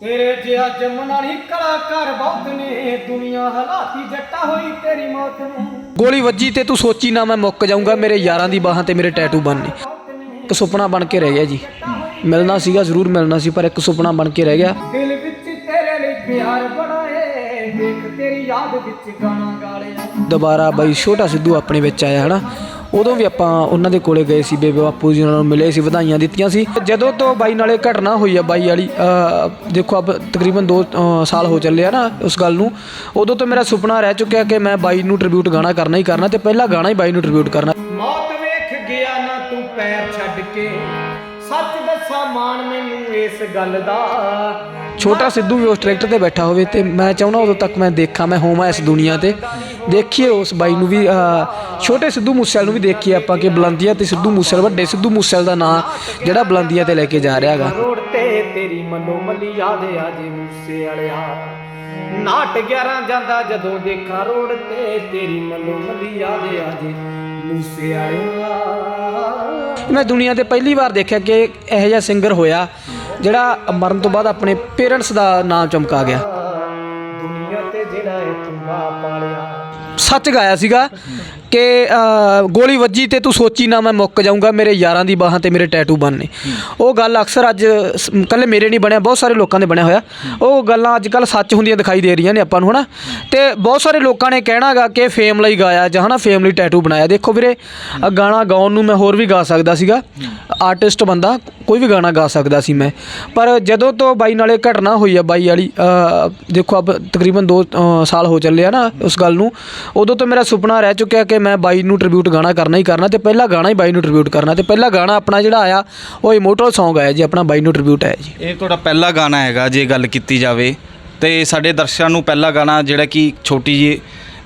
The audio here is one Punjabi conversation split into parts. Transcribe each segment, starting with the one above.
ਤੇਰੇ ਜਿਹਾ ਜੰਮਣਾ ਨਹੀਂ ਕਲਾਕਾਰ ਬਹੁਤ ਨੇ ਦੁਨੀਆ ਹਲਾਤੀ ਜੱਟਾ ਹੋਈ ਤੇਰੀ ਮੌਤ ਨੂੰ। ਗੋਲੀ ਵੱਜੀ ਤੇ ਤੂੰ ਸੋਚੀ ਨਾ ਮੈਂ ਮੁੱਕ ਜਾਊਂਗਾ ਮੇਰੇ ਯਾਰਾਂ ਦੀ ਬਾਹਾਂ ਤੇ ਮੇਰੇ ਟੈਟੂ ਬਣਨੇ ਇੱਕ ਸੁਪਨਾ ਬਣ ਕੇ ਰਹਿ ਗਿਆ ਜੀ। ਮਿਲਣਾ ਸੀਗਾ ਜ਼ਰੂਰ ਮਿਲਣਾ ਸੀ ਪਰ ਇੱਕ ਸੁਪਨਾ ਬਣ ਕੇ ਰਹਿ ਗਿਆ। ਦਿਲ ਵਿੱਚ ਤੇਰੇ ਲਈ ਪਿਆਰ ਬਣਾਏ ਦੇਖ ਤੇਰੀ ਯਾਦ ਵਿੱਚ ਗਾਣਾ ਗਾਲਿਆ। ਦੁਬਾਰਾ ਬਾਈ ਛੋਟਾ ਸਿੱਧੂ ਆਪਣੇ ਵਿੱਚ ਆਇਆ ਹਨਾ? ਉਦੋਂ ਵੀ ਆਪਾਂ ਉਹਨਾਂ ਦੇ ਕੋਲੇ ਗਏ ਸੀ ਬੇਬੇ ਬਾਪੂ ਜੀ ਉਹਨਾਂ ਨੂੰ ਮਿਲੇ ਸੀ ਵਧਾਈਆਂ ਦਿੱਤੀਆਂ ਸੀ। ਜਦੋਂ ਤੋਂ ਬਾਈ ਨਾਲੇ ਘਟਨਾ ਹੋਈ ਆ ਬਾਈ ਵਾਲੀ ਦੇਖੋ ਅਬ ਤਕਰੀਬਨ 2 ਸਾਲ ਹੋ ਚੱਲੇ ਆ ਨਾ ਉਸ ਗੱਲ ਨੂੰ। ਉਦੋਂ ਤੋਂ ਮੇਰਾ ਸੁਪਨਾ ਰਹਿ ਚੁੱਕਿਆ ਕਿ ਮੈਂ ਬਾਈ ਨੂੰ ਟ੍ਰਿਬਿਊਟ ਗਾਣਾ ਕਰਨਾ ਹੀ ਕਰਨਾ ਤੇ ਪਹਿਲਾ ਗਾਣਾ ਹੀ ਬਾਈ ਨੂੰ ਟ੍ਰਿਬਿਊਟ ਕਰਨਾ। ਮੌਤ ਵੇਖ ਗਿਆ ਨਾ ਤੂੰ ਪੈਰ ਛੱਡ ਕੇ। ਸੱਚ ਦੱਸਾਂ ਮਾਣ ਮੈਨੂੰ ਇਸ ਗੱਲ ਦਾ। ਛੋਟਾ ਸਿੱਧੂ ਵੀ ਉਸ ਟਰੈਕਟਰ ਤੇ ਬੈਠਾ ਹੋਵੇ ਤੇ ਮੈਂ ਚਾਹੁੰਦਾ ਉਦੋਂ ਤੱਕ ਮੈਂ ਦੇਖਾਂ ਮੈਂ ਹੋਵਾਂ ਇਸ ਦੁਨੀਆ ਤੇ। ਦੇਖੀਏ ਉਸ ਬਾਈ ਨੂੰ ਵੀ ਛੋਟੇ ਸਿੱਧੂ ਮੂਸੇਵਾਲ ਨੂੰ ਵੀ ਦੇਖੀਏ ਆਪਾਂ ਕਿ ਬੁਲੰਦੀਆਂ ਤੇ ਸਿੱਧੂ ਮੂਸੇਵਾਲ ਵੱਡੇ ਸਿੱਧੂ ਮੂਸੇਵਾਲ ਦਾ ਨਾਂ ਜਿਹੜਾ ਬੁਲੰਦੀਆਂ ਤੇ ਲੈ ਕੇ ਜਾ ਰਿਹਾ ਹੈਗਾ। ਰੋਡ ਤੇ ਤੇਰੀ ਮੱਲੋ ਮੱਲੀ ਯਾਦ ਆ ਜੇ ਮੂਸੇ ਵਾਲਿਆ ਨਾਟ 11 ਜਾਂਦਾ ਜਦੋਂ ਦੇਖਾਂ ਰੋਡ ਤੇ ਤੇਰੀ ਮੱਲੋ ਮੱਲੀ ਯਾਦ ਆ ਜੇ ਮੂਸੇ ਵਾਲਿਆ ਮੈਂ ਦੁਨੀਆ ਤੇ ਪਹਿਲੀ ਵਾਰ ਦੇਖਿਆ ਕਿ ਇਹੋ ਜਿਹਾ ਸਿੰਗਰ ਹੋਇਆ ਜਿਹੜਾ ਮਰਨ ਤੋਂ ਬਾਅਦ ਆਪਣੇ ਪੇਰੈਂਟਸ ਦਾ ਨਾਮ ਚਮਕਾ ਗਿਆ। ਦੁਨੀਆ ਤੇ ਜਿਹੜਾ ਤੁੰਗਾ ਪਾਲਿਆ ਸੱਚ ਗਾਇਆ ਸੀਗਾ ਕਿ ਅਹ, ਗੋਲੀ ਵੱਜੀ ਤੇ ਤੂੰ ਸੋਚੀ ਨਾ ਮੈਂ ਮੁੱਕ ਜਾਊਂਗਾ ਮੇਰੇ ਯਾਰਾਂ ਦੀ ਬਾਹਾਂ ਤੇ ਮੇਰੇ ਟੈਟੂ ਬਣਨੇ। ਉਹ ਗੱਲ ਅਕਸਰ ਅੱਜ ਸ- ਕੱਲੇ ਮੇਰੇ ਨਹੀਂ ਬਣਿਆ ਬਹੁਤ ਸਾਰੇ ਲੋਕਾਂ ਦੇ ਬਣਿਆ ਹੋਇਆ। ਉਹ ਗੱਲਾਂ ਅੱਜ ਕੱਲ ਸੱਚ ਹੁੰਦੀਆਂ ਦਿਖਾਈ ਦੇ ਰਹੀਆਂ ਨੇ ਆਪਾਂ ਨੂੰ ਹਨਾ? ਤੇ ਬਹੁਤ ਸਾਰੇ ਲੋਕਾਂ ਨੇ ਕਹਿਣਾਗਾ ਕਿ ਫੇਮ ਲਈ ਗਾਇਆ ਜਾਂ ਹਨਾ ਫੇਮ ਲਈ ਟੈਟੂ ਬਣਾਇਆ। ਦੇਖੋ ਵੀਰੇ ਆਹ ਗਾਣਾ ਗਾਉਣ ਨੂੰ ਮੈਂ ਹੋਰ ਵੀ ਗਾ ਸਕਦਾ ਸੀਗਾ। ਆਰਟਿਸਟ ਬੰਦਾ ਕੋਈ ਵੀ ਗਾਣਾ ਗਾ ਸਕਦਾ ਸੀ ਮੈਂ। ਪਰ ਜਦੋਂ ਤੋਂ ਬਾਈ ਨਾਲੇ ਘਟਨਾ ਹੋਈ ਆ ਬਾਈ ਵਾਲੀ ਦੇਖੋ ਅਬ ਤਕਰੀਬਨ 2 ਸਾਲ ਹੋ ਚੱਲੇ ਆ ਨਾ ਉਸ ਗੱਲ ਨੂੰ। ਉਦੋਂ ਤੋਂ ਮੇਰਾ ਸੁਪਨਾ ਰਹਿ ਚੁੱਕਿਆ ਕਿ ਮੈਂ ਬਾਈ ਨੂੰ ਟ੍ਰਿਬਿਊਟ ਗਾਣਾ ਕਰਨਾ ਹੀ ਕਰਨਾ ਤੇ ਪਹਿਲਾ ਗਾਣਾ ਹੀ ਬਾਈ ਨੂੰ ਟ੍ਰਿਬਿਊਟ ਕਰਨਾ ਤੇ ਪਹਿਲਾ ਗਾਣਾ ਆਪਣਾ ਜਿਹੜਾ ਆਇਆ ਉਹ ਇਮੋਟਲ Song ਆਇਆ ਜੀ ਆਪਣਾ ਬਾਈ ਨੂੰ ਟ੍ਰਿਬਿਊਟ ਆਇਆ ਜੀ। ਇਹ ਤੁਹਾਡਾ ਪਹਿਲਾ ਗਾਣਾ ਹੈਗਾ ਜੇ ਗੱਲ ਕੀਤੀ ਜਾਵੇ ਤੇ ਸਾਡੇ ਦਰਸ਼ਕਾਂ ਨੂੰ ਪਹਿਲਾ ਗਾਣਾ ਜਿਹੜਾ ਕਿ ਛੋਟੀ ਜੀ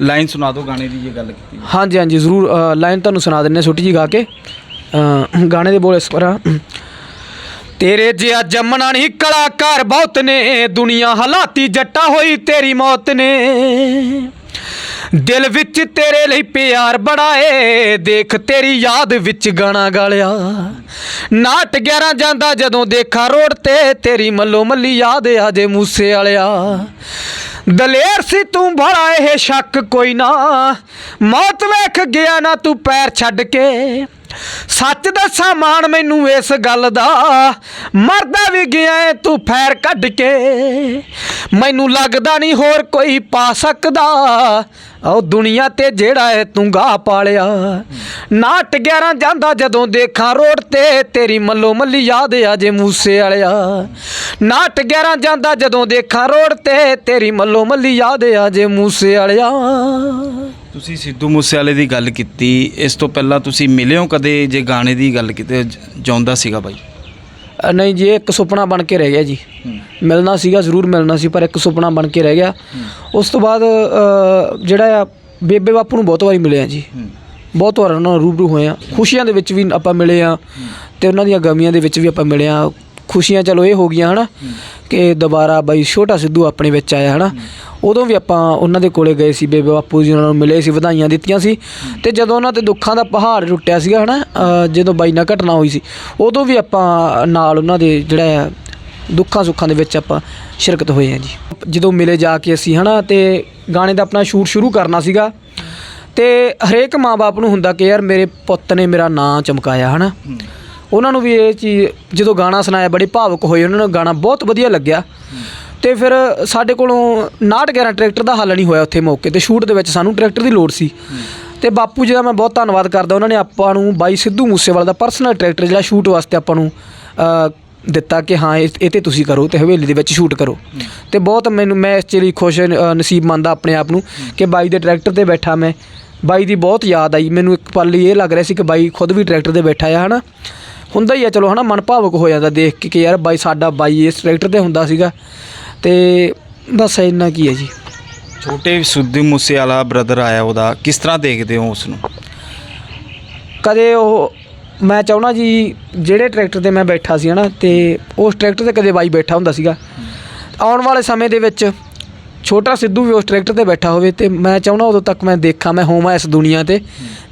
ਲਾਈਨ ਸੁਣਾ ਦਿਓ ਗਾਣੇ ਦੀ ਜੇ ਗੱਲ ਕੀਤੀ। ਹਾਂਜੀ ਹਾਂਜੀ ਜ਼ਰੂਰ ਲਾਈਨ ਤੁਹਾਨੂੰ ਸੁਣਾ ਦਿੰਨੇ ਛੋਟੀ ਜੀ ਗਾ ਕੇ। ਗਾਣੇ ਦੇ ਬੋਲ ਇਸ ਤਰ੍ਹਾਂ ਤੇਰੇ ਜਿਹਾ ਜੰਮਣਾ ਨਹੀਂ, ਕਲਾਕਾਰ ਬਹੁਤ ਨੇ, ਦੁਨੀਆ ਹਲਾਤੀ ਜੱਟਾ ਹੋਈ ਤੇਰੀ ਮੌਤ ਨੇ। ਦਿਲ ਵਿੱਚ ਤੇਰੇ ਲਈ ਪਿਆਰ ਬੜਾ ਏ, ਦੇਖ ਤੇਰੀ ਯਾਦ ਵਿੱਚ ਗਾਣਾ ਗਾਲਿਆ। ਨਾਟ 11 ਜਾਂਦਾ ਜਦੋਂ ਦੇਖਾਂ ਰੋਡ ਤੇ, ਤੇਰੀ ਮੱਲੋ ਮੱਲੀ ਯਾਦ ਆ ਜੇ ਮੂਸੇ ਵਾਲਿਆ। ਦਲੇਰ ਸੀ ਤੂੰ ਭਰਾ ਇਹ ਸ਼ੱਕ ਕੋਈ ਨਾ, ਮੌਤ ਵੇਖ ਗਿਆ ਨਾ ਤੂੰ ਪੈਰ ਛੱਡ ਕੇ। ਸੱਚ ਦੱਸਾਂ ਮਾਣ ਮੈਨੂੰ ਇਸ ਗੱਲ ਦਾ। ਮਰਦਾ ਵੀ ਗਿਆ ਏ, ਤੂੰ ਫੈਰ ਕੱਢ ਕੇ। ਮੈਨੂੰ ਲੱਗਦਾ ਨਹੀਂ ਹੋਰ ਕੋਈ ਪਾ ਸਕਦਾ। ਉਹ ਦੁਨੀਆ ਤੇ ਜਿਹੜਾ ਏ ਤੂੰ ਗਾ ਪਾਲਿਆ। ਨਾਟ 11 ਜਾਂਦਾ ਜਦੋਂ ਦੇਖਾਂ ਰੋਡ ਤੇ, ਤੇਰੀ ਮੱਲੋ ਮੱਲੀ ਯਾਦ ਆ ਜੇ ਮੂਸੇ ਵਾਲਿਆ। ਨਾਟ 11 ਜਾਂਦਾ ਜਦੋਂ ਦੇਖਾਂ ਰੋਡ ਤੇ, ਤੇਰੀ ਮੱਲੋ ਮੱਲੀ ਯਾਦ ਆ ਜੇ ਮੂਸੇ ਵਾਲਿਆ। ਤੁਸੀਂ ਸਿੱਧੂ ਮੂਸੇਵਾਲੇ ਦੀ ਗੱਲ ਕੀਤੀ ਇਸ ਤੋਂ ਪਹਿਲਾਂ ਤੁਸੀਂ ਮਿਲੇ ਹੋ ਕਦੇ ਜੇ ਗਾਣੇ ਦੀ ਗੱਲ ਕੀਤੀ ਜਾਉਂਦਾ ਸੀਗਾ ਬਾਈ? ਅ, ਨਹੀਂ ਜੀ ਇਹ ਇੱਕ ਸੁਪਨਾ ਬਣ ਕੇ ਰਹਿ ਗਿਆ ਜੀ। ਮਿਲਣਾ ਸੀਗਾ ਜ਼ਰੂਰ ਮਿਲਣਾ ਸੀ ਪਰ ਇੱਕ ਸੁਪਨਾ ਬਣ ਕੇ ਰਹਿ ਗਿਆ। ਉਸ ਤੋਂ ਬਾਅਦ ਅ, ਜਿਹੜਾ ਆ ਬੇਬੇ ਬਾਪੂ ਨੂੰ ਬਹੁਤ ਵਾਰੀ ਮਿਲੇ ਆ ਜੀ ਬਹੁਤ ਵਾਰ ਉਹਨਾਂ ਨਾਲ ਰੂਬਰੂ ਹੋਏ ਆ ਖੁਸ਼ੀਆਂ ਦੇ ਵਿੱਚ ਵੀ ਆਪਾਂ ਮਿਲੇ ਆ ਤੇ ਉਹਨਾਂ ਦੀਆਂ ਗਮੀਆਂ ਦੇ ਵਿੱਚ ਵੀ ਆਪਾਂ ਮਿਲੇ ਆ ਖੁਸ਼ੀਆਂ ਚਲੋ ਇਹ ਹੋ ਗਈਆਂ ਹਨਾ ਕਿ ਦੁਬਾਰਾ ਬਾਈ ਛੋਟਾ ਸਿੱਧੂ ਆਪਣੇ ਵਿੱਚ ਆਇਆ ਹਨਾ। ਉਦੋਂ ਵੀ ਆਪਾਂ ਉਹਨਾਂ ਦੇ ਕੋਲੇ ਗਏ ਸੀ ਬੇਬੇ ਬਾਪੂ ਜੀ ਉਹਨਾਂ ਨੂੰ ਮਿਲੇ ਸੀ ਵਧਾਈਆਂ ਦਿੱਤੀਆਂ ਸੀ। ਤੇ ਜਦੋਂ ਉਹਨਾਂ ਤੇ ਦੁੱਖਾਂ ਦਾ ਪਹਾੜ ਟੁੱਟਿਆ ਸੀਗਾ ਹਨਾ ਜਦੋਂ ਬਾਈ ਨਾਲ ਘਟਨਾ ਹੋਈ ਸੀ ਉਦੋਂ ਵੀ ਆਪਾਂ ਨਾਲ ਉਹਨਾਂ ਦੇ ਜਿਹੜਾ ਦੁੱਖਾਂ ਸੁੱਖਾਂ ਦੇ ਵਿੱਚ ਆਪਾਂ ਸ਼ਿਰਕਤ ਹੋਏ ਆ ਜੀ। ਜਦੋਂ ਮਿਲੇ ਜਾ ਕੇ ਅਸੀਂ ਹਨਾ ਤੇ ਗਾਣੇ ਦਾ ਆਪਣਾ ਸ਼ੂਟ ਸ਼ੁਰੂ ਕਰਨਾ ਸੀਗਾ। ਤੇ ਹਰੇਕ ਮਾਂ-ਬਾਪ ਨੂੰ ਹੁੰਦਾ ਕਿ ਯਾਰ ਮੇਰੇ ਪੁੱਤ ਨੇ ਮੇਰਾ ਨਾਂ ਚਮਕਾਇਆ ਹਨਾ। ਉਹਨਾਂ ਨੂੰ ਵੀ ਇਹ ਚੀਜ਼ ਜਦੋਂ ਗਾਣਾ ਸੁਣਾਇਆ, ਬੜੇ ਭਾਵੁਕ ਹੋਏ, ਉਹਨਾਂ ਨੂੰ ਗਾਣਾ ਬਹੁਤ ਵਧੀਆ ਲੱਗਿਆ। ਤੇ ਫਿਰ ਸਾਡੇ ਕੋਲੋਂ 911 ਟਰੈਕਟਰ ਦਾ ਹੱਲ ਨਹੀਂ ਹੋਇਆ ਉੱਥੇ ਮੌਕੇ ਤੇ, ਸ਼ੂਟ ਦੇ ਵਿੱਚ ਸਾਨੂੰ ਟਰੈਕਟਰ ਦੀ ਲੋੜ ਸੀ। ਤੇ ਬਾਪੂ ਜੀ ਦਾ ਮੈਂ ਬਹੁਤ ਧੰਨਵਾਦ ਕਰਦਾ, ਉਹਨਾਂ ਨੇ ਆਪਾਂ ਨੂੰ ਬਾਈ ਸਿੱਧੂ ਮੂਸੇਵਾਲਾ ਦਾ ਪਰਸਨਲ ਟਰੈਕਟਰ ਜਿਹੜਾ ਸ਼ੂਟ ਵਾਸਤੇ ਆਪਾਂ ਨੂੰ ਦਿੱਤਾ ਕਿ ਹਾਂ, ਇਹ ਇਹ ਤੇ ਤੁਸੀਂ ਕਰੋ ਤੇ ਹਵੇਲੀ ਦੇ ਵਿੱਚ ਸ਼ੂਟ ਕਰੋ। ਤੇ ਬਹੁਤ ਮੈਨੂੰ, ਮੈਂ ਇਸ ਚੀਜ਼ ਲਈ ਖੁਸ਼ ਨਸੀਬ ਮੰਨਦਾ ਆਪਣੇ ਆਪ ਨੂੰ ਕਿ ਬਾਈ ਦੇ ਟਰੈਕਟਰ ਤੇ ਬੈਠਾ ਮੈਂ। ਬਾਈ ਦੀ ਬਹੁਤ ਯਾਦ ਆਈ, ਮੈਨੂੰ ਇੱਕ ਪਲ ਲਈ ਇਹ ਲੱਗ ਰਿਹਾ ਸੀ ਕਿ ਬਾਈ ਖੁਦ ਵੀ ਟਰੈਕਟਰ ਤੇ ਬੈਠਾ ਆ, ਹਨਾ? ਹੁੰਦਾ ਹੀ ਆ ਚਲੋ ਹਨਾ ਮਨ ਭਾਵੁਕ ਹੋ ਜਾਂਦਾ ਦੇਖ ਕੇ ਕਿ ਯਾਰ ਬਾਈ ਸਾਡਾ ਬਾਈ ਇਸ ਟਰੈਕਟਰ ਤੇ ਹੁੰਦਾ ਸੀਗਾ। ਤੇ ਬਸ ਇੰਨਾ ਕੀ ਹੈ ਜੀ। ਛੋਟੇ ਸਿੱਧੂ ਮੂਸੇਵਾਲਾ ਬ੍ਰਦਰ ਆਇਆ ਉਹਦਾ ਕਿਸ ਤਰ੍ਹਾਂ ਦੇਖਦੇ ਹੋ ਉਸ ਨੂੰ ਕਦੇ ਉਹ ਮੈਂ ਚਾਹੁੰਦਾ ਜੀ ਜਿਹੜੇ ਟਰੈਕਟਰ ਤੇ ਮੈਂ ਬੈਠਾ ਸੀ ਹਨਾ ਤੇ ਉਸ ਟਰੈਕਟਰ ਤੇ ਕਦੇ ਬਾਈ ਬੈਠਾ ਹੁੰਦਾ ਸੀਗਾ। ਆਉਣ ਵਾਲੇ ਸਮੇਂ ਦੇ ਵਿੱਚ ਛੋਟਾ ਸਿੱਧੂ ਵੀ ਉਸ ਟਰੈਕਟਰ ਤੇ ਬੈਠਾ ਹੋਵੇ ਤੇ ਮੈਂ ਚਾਹੁੰਦਾ ਉਦੋਂ ਤੱਕ ਮੈਂ ਦੇਖਾਂ ਮੈਂ ਹੋਵਾਂ ਇਸ ਦੁਨੀਆ ਤੇ।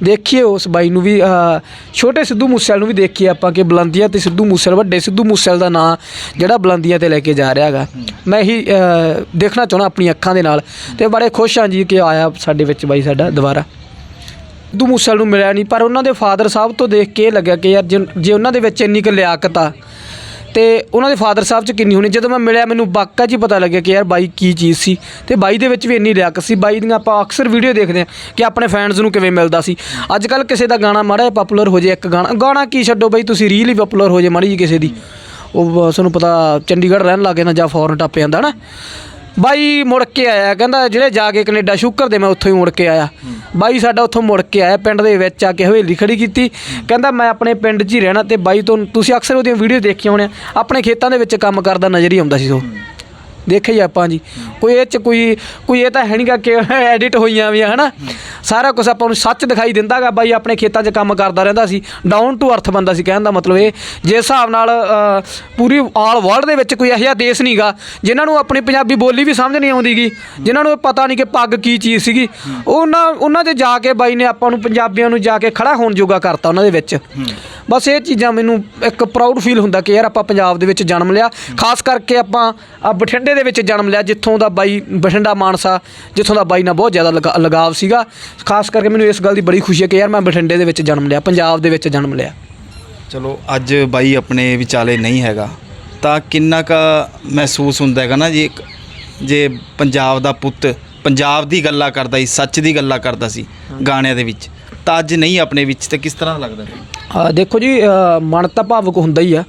ਦੇਖੀਏ ਉਸ ਬਾਈ ਨੂੰ ਵੀ ਛੋਟੇ ਸਿੱਧੂ ਮੂਸੇਵਾਲ ਨੂੰ ਵੀ ਦੇਖੀਏ ਆਪਾਂ ਕਿ ਬੁਲੰਦੀਆਂ ਤੇ ਸਿੱਧੂ ਮੂਸੇਵਾਲ ਵੱਡੇ ਸਿੱਧੂ ਮੂਸੇਵਾਲ ਦਾ ਨਾਂ ਜਿਹੜਾ ਬੁਲੰਦੀਆਂ ਤੇ ਲੈ ਕੇ ਜਾ ਰਿਹਾ ਹੈਗਾ। ਮੈਂ ਇਹੀ ਦੇਖਣਾ ਚਾਹੁੰਦਾ ਆਪਣੀ ਅੱਖਾਂ ਦੇ ਨਾਲ ਤੇ ਬੜੇ ਖੁਸ਼ ਹਾਂ ਜੀ ਕਿ ਆਇਆ ਸਾਡੇ ਵਿੱਚ ਬਾਈ ਸਾਡਾ ਦੁਬਾਰਾ। ਸਿੱਧੂ ਮੂਸੇਵਾਲ ਨੂੰ ਮਿਲਿਆ ਨਹੀਂ ਪਰ ਉਹਨਾਂ ਦੇ ਫਾਦਰ ਸਾਹਿਬ ਤੋਂ ਦੇਖ ਕੇ ਇਹ ਲੱਗਿਆ ਕਿ ਯਾਰ ਜੇ ਉਹਨਾਂ ਦੇ ਵਿੱਚ ਇੰਨੀ ਕੁ ਲਿਆਕਤ ਆ ਤੇ ਉਹਨਾਂ ਦੇ ਫਾਦਰ ਸਾਹਿਬ 'ਚ ਕਿੰਨੀ ਹੋਣੀ, ਜਦੋਂ ਮੈਂ ਮਿਲਿਆ, ਮੈਨੂੰ ਵਾਕਈ 'ਚ ਹੀ ਪਤਾ ਲੱਗਿਆ ਕਿ ਯਾਰ ਬਾਈ ਕੀ ਚੀਜ਼ ਸੀ ਤੇ ਬਾਈ ਦੇ ਵਿੱਚ ਵੀ ਇੰਨੀ ਲਿਆਕਤ ਸੀ। ਬਾਈ ਦੀਆਂ ਆਪਾਂ ਅਕਸਰ ਵੀਡੀਓ ਦੇਖਦੇ ਹਾਂ ਕਿ ਆਪਣੇ ਫੈਨਸ ਨੂੰ ਕਿਵੇਂ ਮਿਲਦਾ ਸੀ। ਅੱਜ ਕੱਲ ਕਿਸੇ ਦਾ ਗਾਣਾ ਮਾੜਾ ਜਿਹਾ ਪਪੂਲਰ ਹੋ ਜੇ ਇੱਕ ਗਾਣਾ ਗਾਣਾ ਕੀ ਛੱਡੋ ਬਾਈ, ਤੁਸੀਂ ਰੀਲ ਹੀ ਪਪੂਲਰ ਹੋ ਜੇ ਮਾੜੀ ਜੀ ਕਿਸੇ ਦੀ। ਉਹ ਬ- ਤੁਹਾਨੂੰ ਪਤਾ ਚੰਡੀਗੜ੍ਹ ਰਹਿਣ ਲੱਗ ਜਾਂਦਾ ਜਾਂ ਫੋਰਨ ਟੱਪ ਜਾਂਦਾ ਨਾ ਬਾਈ ਮੁੜ ਕੇ ਆਇਆ ਕਹਿੰਦਾ ਜਿਹੜੇ ਜਾ ਕੇ ਕੈਨੇਡਾ ਸ਼ੁਕਰ ਦੇ ਮੈਂ ਉੱਥੋਂ ਹੀ ਮੁੜ ਕੇ ਆਇਆ। ਬਾਈ ਸਾਡਾ ਉੱਥੋਂ ਮੁੜ ਕੇ ਆਇਆ ਪਿੰਡ ਦੇ ਵਿੱਚ ਆ ਕੇ ਹਵੇਲੀ ਖੜੀ ਕੀਤੀ। ਕਹਿੰਦਾ ਮੈਂ ਆਪਣੇ ਪਿੰਡ 'ਚ ਹੀ ਰਹਿਣਾ ਤੇ ਬਾਈ ਤੋਂ ਤੁਸੀਂ ਅਕਸਰ ਉਹਦੀਆਂ ਵੀਡੀਓ ਦੇਖੀਆਂ ਹੋਣੀਆਂ ਆਪਣੇ ਖੇਤਾਂ ਦੇ ਵਿੱਚ ਕੰਮ ਕਰਦਾ ਨਜ਼ਰ ਹੀ ਆਉਂਦਾ ਸੀ ਉਹ। ਦੇਖਿਆ ਹੀ ਆਪਾਂ ਜੀ। ਕੋਈ ਇਹ ਚ ਕੋਈ ਕੋਈ ਇਹ ਤਾਂ ਹੈ ਨਹੀਂਗਾ ਕਿ ਐਡਿਟ ਹੋਈਆਂ ਵੀ ਆ, ਹਨਾ? ਸਾਰਾ ਕੁਝ ਆਪਾਂ ਨੂੰ ਸੱਚ ਦਿਖਾਈ ਦਿੰਦਾਗਾ ਬਾਈ ਆਪਣੇ ਖੇਤਾਂ 'ਚ ਕੰਮ ਕਰਦਾ ਰਹਿੰਦਾ ਸੀ। ਡਾਊਨ ਟੂ ਅਰਥ ਬੰਦਾ ਸੀ ਕਹਿਣ ਦਾ ਮਤਲਬ ਇਹ। ਜੇ ਹਿਸਾਬ ਨਾਲ ਪੂਰੀ ਆਲ ਵਰਲਡ ਦੇ ਵਿੱਚ ਕੋਈ ਇਹੋ ਜਿਹਾ ਦੇਸ਼ ਨਹੀਂਗਾ ਜਿਨ੍ਹਾਂ ਨੂੰ ਆਪਣੀ ਪੰਜਾਬੀ ਬੋਲੀ ਵੀ ਸਮਝ ਨਹੀਂ ਆਉਂਦੀਗੀ ਜਿਨ੍ਹਾਂ ਨੂੰ ਪਤਾ ਨਹੀਂ ਕਿ ਪੱਗ ਕੀ ਚੀਜ਼ ਸੀਗੀ। ਉਹਨਾਂ ਉਹਨਾਂ 'ਚ ਜਾ ਕੇ ਬਾਈ ਨੇ ਆਪਾਂ ਨੂੰ ਪੰਜਾਬੀਆਂ ਨੂੰ ਜਾ ਕੇ ਖੜਾ ਹੋਣ ਜੋਗਾ ਕਰਤਾ ਉਹਨਾਂ ਦੇ ਵਿੱਚ। ਬਸ ਇਹ ਚੀਜ਼ਾਂ ਮੈਨੂੰ ਇੱਕ ਪ੍ਰਾਊਡ ਫੀਲ ਹੁੰਦਾ ਕਿ ਯਾਰ ਆਪਾਂ ਪੰਜਾਬ ਦੇ ਵਿੱਚ ਜਨਮ ਲਿਆ। ਖਾਸ ਕਰਕੇ ਆਪਾਂ ਆ ਬਠਿੰਡੇ ਦੇ ਵਿੱਚ ਜਨਮ ਲਿਆ ਜਿੱਥੋਂ ਦਾ ਬਾਈ ਬਠਿੰਡਾ ਮਾਨਸਾ ਜਿੱਥੋਂ ਦਾ ਬਾਈ ਨਾਲ ਬਹੁਤ ਜ਼ਿਆਦਾ ਲਗਾ- ਲਗਾਵ ਸੀਗਾ। ਖਾਸ ਕਰਕੇ ਮੈਨੂੰ ਇਸ ਗੱਲ ਦੀ ਬੜੀ ਖੁਸ਼ੀ ਹੈ ਕਿ ਯਾਰ ਮੈਂ ਬਠਿੰਡੇ ਦੇ ਵਿੱਚ ਜਨਮ ਲਿਆ ਪੰਜਾਬ ਦੇ ਵਿੱਚ ਜਨਮ ਲਿਆ। ਚਲੋ ਅੱਜ ਬਾਈ ਆਪਣੇ ਵਿਚਾਲੇ ਨਹੀਂ ਹੈਗਾ ਤਾਂ ਕਿੰਨਾ ਕੁ ਮਹਿਸੂਸ ਹੁੰਦਾ ਹੈਗਾ ਨਾ ਜੀ ਇੱਕ ਜੇ ਪੰਜਾਬ ਦਾ ਪੁੱਤ ਪੰਜਾਬ ਦੀ ਗੱਲਾਂ ਕਰਦਾ ਸੀ ਸੱਚ ਦੀ ਗੱਲਾਂ ਕਰਦਾ ਸੀ ਗਾਣਿਆਂ ਦੇ ਵਿੱਚ। ਤਾਂ ਅੱਜ ਨਹੀਂ ਆਪਣੇ ਵਿੱਚ ਤੇ ਕਿਸ ਤਰ੍ਹਾਂ ਲੱਗਦਾ? ਆ ਦੇਖੋ ਜੀ ਅ, ਮਨ ਤਾਂ ਭਾਵੁਕ ਹੁੰਦਾ ਹੀ ਆ।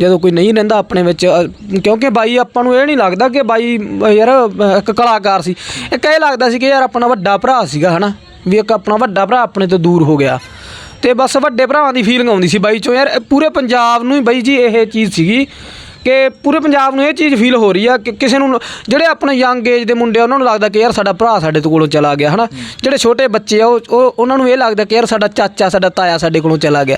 ਜਦੋਂ ਕੋਈ ਨਹੀਂ ਰਹਿੰਦਾ ਆਪਣੇ ਵਿੱਚ ਅ, ਕਿਉਂਕਿ ਬਾਈ ਆਪਾਂ ਨੂੰ ਇਹ ਨਹੀਂ ਲੱਗਦਾ ਕਿ ਬਾਈ ਅ, ਯਾਰ ਅ, ਇੱਕ ਕਲਾਕਾਰ ਸੀ। ਇੱਕ ਇਹ ਲੱਗਦਾ ਸੀ ਕਿ ਯਾਰ ਆਪਣਾ ਵੱਡਾ ਭਰਾ ਸੀਗਾ ਹਨਾ? ਵੀ ਇੱਕ ਆਪਣਾ ਵੱਡਾ ਭਰਾ ਆਪਣੇ ਤੋਂ ਦੂਰ ਹੋ ਗਿਆ। ਤੇ ਬਸ ਵੱਡੇ ਭਰਾਵਾਂ ਦੀ ਫੀਲਿੰਗ ਆਉਂਦੀ ਸੀ ਬਾਈ ਚੋਂ। ਯਾਰ ਇਹ ਪੂਰੇ ਪੰਜਾਬ ਨੂੰ ਹੀ ਬਾਈ ਜੀ ਇਹ ਚੀਜ਼ ਸੀਗੀ ਕਿ ਪੂਰੇ ਪੰਜਾਬ ਨੂੰ ਇਹ ਚੀਜ਼ ਫੀਲ ਹੋ ਰਹੀ ਆ ਕਿ ਕਿਸੇ ਨੂੰ ਜਿਹੜੇ ਆਪਣੇ ਯੰਗ ਏਜ ਦੇ ਮੁੰਡੇ ਆ ਉਹਨਾਂ ਨੂੰ ਲੱਗਦਾ ਕਿ ਯਾਰ ਸਾਡਾ ਭਰਾ ਸਾਡੇ ਤੋਂ ਕੋਲੋਂ ਚਲਾ ਗਿਆ ਹਨਾ? ਜਿਹੜੇ ਛੋਟੇ ਬੱਚੇ ਆ ਉਹ ਉਹ- ਉਹਨਾਂ ਨੂੰ ਇਹ ਲੱਗਦਾ ਕਿ ਯਾਰ ਸਾਡਾ ਚਾਚਾ ਸਾਡਾ ਤਾਇਆ ਸਾਡੇ ਕੋਲੋਂ ਚਲਾ ਗਿਆ।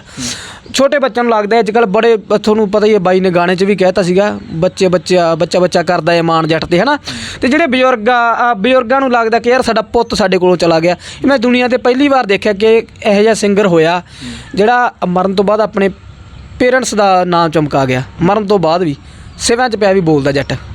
ਛੋਟੇ ਬੱਚਿਆਂ ਨੂੰ ਲੱਗਦਾ ਅੱਜ ਕੱਲ ਬੜੇ ਤੁਹਾਨੂੰ ਪਤਾ ਹੀ ਹੈ ਬਾਈ ਨੇ ਗਾਣੇ 'ਚ ਵੀ ਕਹਿਤਾ ਸੀਗਾ ਬੱਚੇ ਬੱਚਾ ਬੱਚਾ ਬੱਚਾ ਕਰਦਾ ਏ ਮਾਨ ਜੱਟ ਤੇ ਹਨਾ? ਤੇ ਜਿਹੜੇ ਬਜ਼ੁਰਗ ਆ ਬਜ਼ੁਰਗਾਂ ਨੂੰ ਲੱਗਦਾ ਕਿ ਯਾਰ ਸਾਡਾ ਪੁੱਤ ਸਾਡੇ ਕੋਲੋਂ ਚਲਾ ਗਿਆ। ਮੈਂ ਦੁਨੀਆ ਤੇ ਪਹਿਲੀ ਵਾਰ ਦੇਖਿਆ ਕਿ ਇਹੋ ਜਿਹਾ ਸਿੰਗਰ ਹੋਇਆ ਜਿਹੜਾ ਮਰਨ ਤੋਂ ਬਾਅਦ ਆਪਣੇ ਪੇਰੈਂਟਸ ਦਾ ਨਾਮ ਚਮਕਾ ਗਿਆ। ਮਰਨ ਤੋਂ ਬਾਅਦ ਵੀ ਸਿਵਾਂ 'ਚ ਪਿਆ ਵੀ ਬੋਲਦਾ ਜੱਟ।